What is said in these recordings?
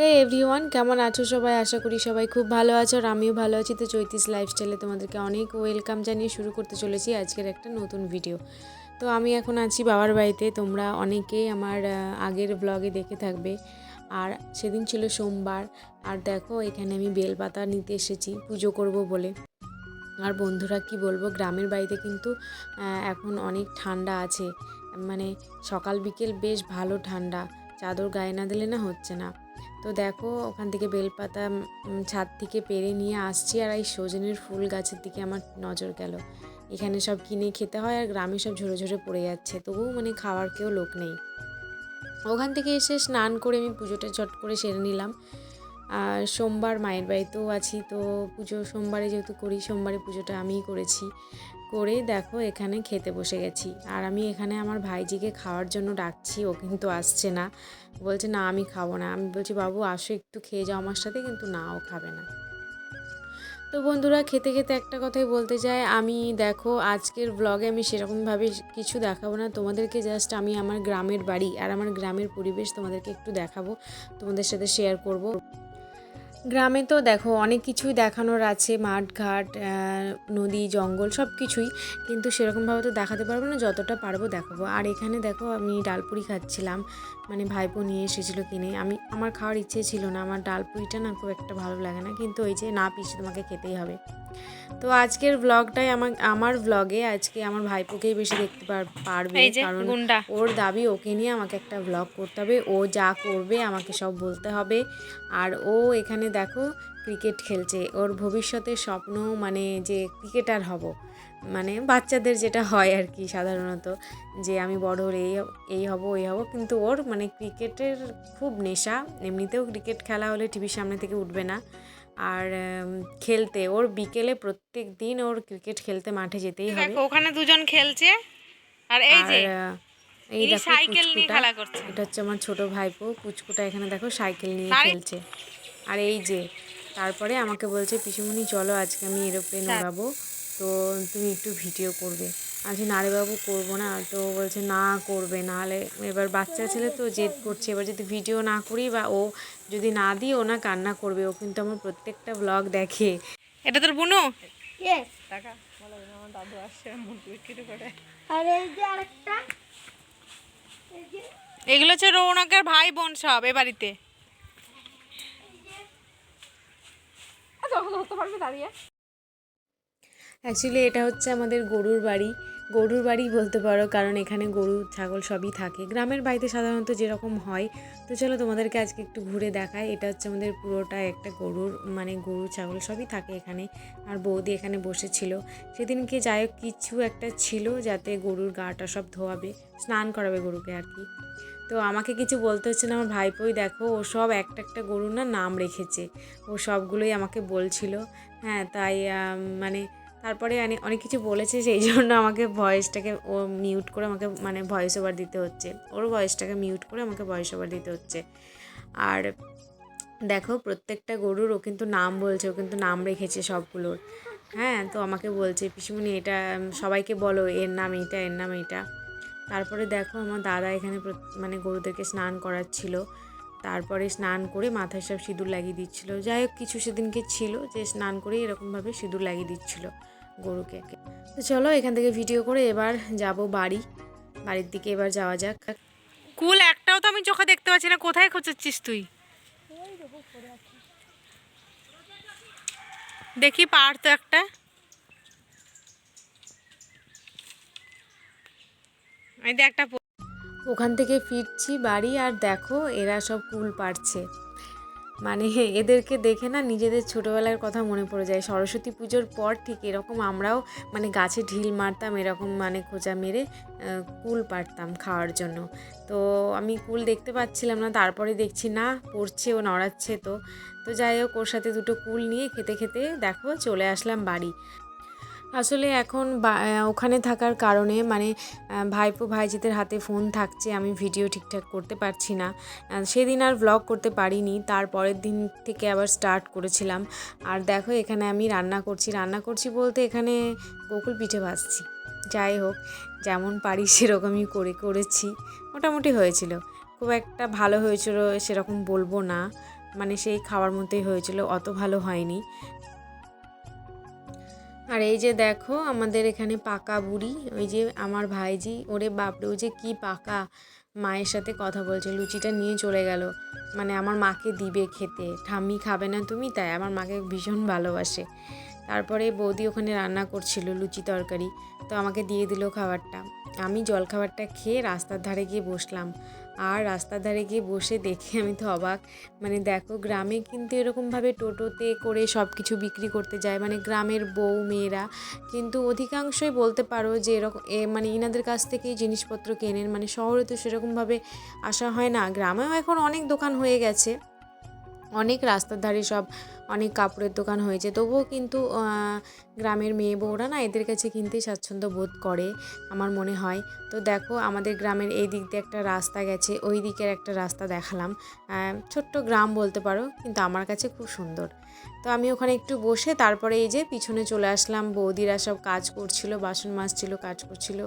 হে everyone কেমন আছো সবাই? আশা করি সবাই খুব ভালো আছো আর আমিও ভালো আছি। তো চৈতিস লাইফস্টাইলে তোমাদেরকে অনেক ওয়েলকাম জানিয়ে শুরু করতে চলেছি আজকের একটা নতুন ভিডিও তো আমি এখন আছি বাবার বাড়িতে। তোমরা অনেকেই আমার আগের ব্লগে দেখে থাকবে। আর সেদিন ছিল সোমবার। আর দেখো, এখানে আমি বেলপাতা নিতে এসেছি, পুজো করব বলে। আর বন্ধুরা, কি বলব, গ্রামের বাড়িতে কিন্তু এখন অনেক ঠান্ডা আছে। মানে সকাল বিকেল বেশ ভালো ঠান্ডা। চাদর গায়ে না দিলে না হচ্ছে না। তো দেখো, ওখান থেকে বেলপাতা ছাদ থেকে পেরে নিয়ে আসছি আর এই সজনের ফুল গাছের দিকে আমার নজর গেল। এখানে সব কিনে খেতে হয় আর গ্রামে সব ঝরে ঝরে পড়ে যাচ্ছে, তবুও মানে খাওয়ার কেউ লোক নেই। ওখান থেকে এসে স্নান করে আমি পুজোটা চট করে সেরে নিলাম। আর সোমবার মায়ের বাড়িতেও আছি, তো পুজো সোমবারে যেহেতু করি, সোমবারে পুজোটা আমিই করেছি। করে দেখো এখানে খেতে বসে গেছি। আর আমি এখানে আমার ভাইজিকে খাওয়ার জন্য ডাকছি, ও কিন্তু আসছে না। বলছে, না, আমি খাব না। আমি বলছি, বাবু, আসো, একটু খেয়ে যাও আমার সাথে। কিন্তু না, ও খাবে না। তো বন্ধুরা, খেতে খেতে একটা কথাই বলতে চাই। আমি দেখো, আজকের ব্লগে আমি সেরকমভাবে কিছু দেখাবো না। তোমাদেরকে জাস্ট আমি আমার গ্রামের বাড়ি আর আমার গ্রামের পরিবেশ তোমাদেরকে একটু দেখাবো। তোমাদের সাথে শেয়ার করব। গ্রামে তো দেখো অনেক কিছুই দেখানোর আছে মাঠ ঘাট নদী জঙ্গল সব কিছুই। কিন্তু সেরকমভাবে তো দেখাতে পারব না যতটা পারব দেখাবো। আর এখানে দেখো আমি ডালপুরি খাচ্ছিলাম মানে ভাইপো নিয়ে এসেছিল কিনে। আমি আমার খাওয়ার ইচ্ছে ছিল না আমার ডালপুরিটা না খুব একটা ভালো লাগে না। কিন্তু ওই যে না পিসে তোমাকে খেতেই হবে। তো আজকের ব্লগটাই আমার আমার ব্লগে আজকে আমার ভাইপোকেই বেশি দেখতে পার- পারবে। কারণ ওর দাবি ওকে নিয়ে আমাকে একটা ব্লগ করতে হবে। ও যা করবে আমাকে সব বলতে হবে। আর ও এখানে দেখো ক্রিকেট খেলছে। ওর ভবিষ্যতের স্বপ্ন মানে যে ক্রিকেটার হব মানে বাচ্চাদের যেটা হয় আর কি সাধারণত যে আমি বড় হলে এই এই হব এই হব। কিন্তু ওর মানে ক্রিকেটের খুব নেশা এমনিতেও ক্রিকেট খেলা হলে টিভির সামনে থেকে উঠবে না। আর খেলতে ওর বিকেলে প্রত্যেক দিন ওর ক্রিকেট খেলতে মাঠে যেতেই হবে। ওখানে দুজন খেলছে। আর এই যে এই এই দেখো সাইকেল নিয়ে খেলা করছে। এটা হচ্ছে আমার ছোট ভাইপো পুচকুটা এখানে দেখো সাইকেল নিয়ে খেলছে। আর এই যে তারপরে আমাকে বলছে পিসুমণি চলো আজকে আমি এরোপ্লেন হ্যাঁ। উড়াবো। তো তুমি একটু ভিডিও করবে। আমি না রে বাবু করব না। তো বলছে না করবে নাহলে এবার বাচ্চা ছেলে তো জেদ করছে। এবার যদি ভিডিও না করি বা ও যদি না দিই ও না কান্না করবে ও কিন্তু আমার প্রত্যেকটা ব্লগ দেখে। এটা তোর বুনু? আর এই যে আরেকটা এগুলো হচ্ছে রৌনকের ভাই বোন সব এ বাড়িতে। অ্যাকচুয়ালি এটা হচ্ছে আমাদের গরুর বাড়ি। গরুর বাড়ি বলতে পারো, কারণ এখানে গরু, ছাগল সবই থাকে। গ্রামের বাড়িতে সাধারণত যেরকম হয়, তো চলো তোমাদেরকে আজকে একটু ঘুরে দেখাই। এটা হচ্ছে আমাদের পুরোটা একটা গরুর মানে গরু, ছাগল সবই থাকে এখানে। আর বৌদি এখানে বসেছিল। সেদিনকে যাই হোক, কিছু একটা ছিল যাতে গরুর গাটা সব ধোয়াবে, স্নান করাবে গরুকে আর কি। তো আমাকে কিছু বলতে হচ্ছে না, আমার ভাইপোই দেখো, ও সব একটা একটা গরুর না নাম রেখেছে। ও সবগুলোই আমাকে বলছিল। হ্যাঁ তাই মানে তারপরে অনেক কিছু বলেছে, সেই জন্য আমাকে ভয়েসটাকে ও মিউট করে আমাকে মানে ভয়েস ওভার দিতে হচ্ছে। ওর ভয়েসটাকে মিউট করে আমাকে ভয়েস ওভার দিতে হচ্ছে। আর দেখো, প্রত্যেকটা গরুর ও কিন্তু নাম বলছে, ও কিন্তু নাম রেখেছে সবগুলোর। হ্যাঁ তো আমাকে বলছে, পিসিমণি, এটা সবাইকে বলো, এর নাম এইটা, এর নাম এইটা। তারপরে দেখো আমার দাদা এখানে মানে গরুদেরকে স্নান করাচ্ছিল। তারপরে স্নান করে মাথায় সব সিঁদুর লাগিয়ে দিচ্ছিল। যাই হোক, কিছু সেদিনকে ছিল যে স্নান করে এরকমভাবে সিঁদুর লাগিয়ে দিচ্ছিল গরুকে তো চলো এখান থেকে ভিডিও করে এবার যাব বাড়ি। বাড়ির দিকে এবার যাওয়া যাক। কুল, একটাও তো আমি চোখে দেখতে পাচ্ছি না। কোথায় খোঁচাচ্ছিস তুই? দেখি পার তো একটা। এই যে একটা ওখান থেকে ফিরছি বাড়ি আর দেখো এরা সব কুল পাড়ছে। মানে এদেরকে দেখে না নিজেদের ছোটোবেলার কথা মনে পড়ে যায়। সরস্বতী পুজোর পর ঠিক এরকম আমরাও মানে গাছে ঢিল মারতাম, এরকম মানে খোঁচা মেরে কুল পাড়তাম খাওয়ার জন্য। তো আমি কুল দেখতে পাচ্ছিলাম না, তারপরে দেখছি না, পড়ছে, ও নড়াচ্ছে তো। তো যাই হোক, ওর সাথে দুটো কুল নিয়ে খেতে খেতে দেখো চলে আসলাম বাড়ি। আসলে এখন ওখানে থাকার কারণে মানে ভাইপো ভাইজিদের হাতে ফোন থাকছে, আমি ভিডিও ঠিকঠাক করতে পারছি না। সেদিন আর ব্লগ করতে পারিনি, তার পরের দিন থেকে আবার স্টার্ট করেছিলাম। আর দেখো, এখানে আমি রান্না করছি রান্না করছি বলতে এখানে গোকুল পিঠে ভাজছি। যাই হোক, যেমন পারি সেরকমই করে, করেছি। মোটামুটি হয়েছিল। খুব একটা ভালো হয়েছিল, সেরকম বলব না। মানে সেই খাওয়ার মতোই হয়েছিল, অত ভালো হয়নি। আর এই যে দেখো আমাদের এখানে পাকা বুড়ি, ওই যে আমার ভাইজি, ওরে বাপরে, ও যে কি পাকা মায়ের সাথে কথা বলছে, লুচিটা নিয়ে চলে গেল। মানে আমার মাকে দিবে খেতে, ঠাম্মি খাবে না তুমি, তাই আমার মাকে ভীষণ ভালোবাসে। তারপরে বৌদি ওখানে রান্না করছিল লুচি তরকারি, তো আমাকে দিয়ে দিল খাবারটা। আমি জলখাবারটা খেয়ে রাস্তার ধারে গিয়ে বসলাম। আর রাস্তার ধারে গিয়ে বসে দেখে আমি তো অবাক। মানে দেখো, গ্রামে কিন্তু এরকমভাবে টোটোতে করে সব কিছু বিক্রি করতে যায় মানে গ্রামের বউ মেয়েরা। কিন্তু অধিকাংশই বলতে পারো যে এরকম এ মানে ইনাদের কাছ থেকেই জিনিসপত্র কেনেন। মানে শহরে তো সেরকমভাবে আসা হয় না। গ্রামেও এখন অনেক দোকান হয়ে গেছে। অনেক রাস্তার ধারে সব অনেক কাপড়ের দোকান হয়েছে। তবুও কিন্তু গ্রামের মেয়ে বউরা না এদের কাছে কিনতেই স্বাচ্ছন্দ্য বোধ করে, আমার মনে হয়। তো দেখো, আমাদের গ্রামের এই দিক দিয়ে একটা রাস্তা গেছে, ওই দিকের একটা রাস্তা দেখালাম। ছোট্ট গ্রাম বলতে পারো, কিন্তু আমার কাছে খুব সুন্দর। তো আমি ওখানে একটু বসে তারপরে এই যে পিছনে চলে আসলাম, বৌদিরা সব কাজ করছিল, বাসন মাজছিল, কাজ করছিল।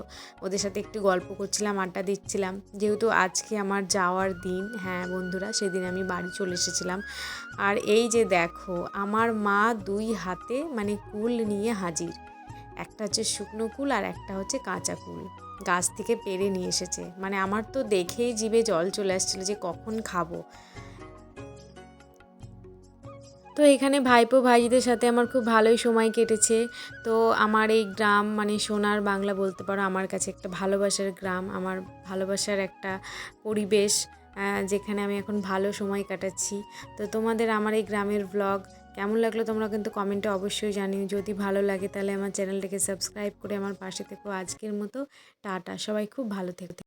ওদের সাথে একটু গল্প করছিলাম, আড্ডা দিচ্ছিলাম। যেহেতু আজকে আমার যাওয়ার দিন হ্যাঁ বন্ধুরা, সেদিন আমি বাড়ি চলে এসেছিলাম। আর এই যে দেখো আমার মা দুই হাতে মানে কুল নিয়ে হাজির। একটা হচ্ছে শুকনো কুল আর একটা হচ্ছে কাঁচা কুল। গাছ থেকে পেরে নিয়ে এসেছে। মানে আমার তো দেখেই জিভে জল চলে আসছিল যে কখন খাব। তো এখানে ভাইপো ভাইজিদের সাথে আমার খুব ভালোই সময় কেটেছে। তো আমার এই গ্রাম মানে সোনার বাংলা বলতে পারো, আমার কাছে একটা ভালোবাসার গ্রাম, আমার ভালোবাসার একটা পরিবেশ। যেখানে আমি এখন ভালো সময় কাটাচ্ছি। তো তোমাদের আমার এই গ্রামের ব্লগ কেমন লাগল তোমরা কিন্তু কমেন্টে অবশ্যই জানিও। যদি ভালো লাগে তাহলে আমার চ্যানেলটাকে সাবস্ক্রাইব করে আমার পাশে থেকো। আজকের মতো, টাটা। সবাই খুব ভালো থেকো।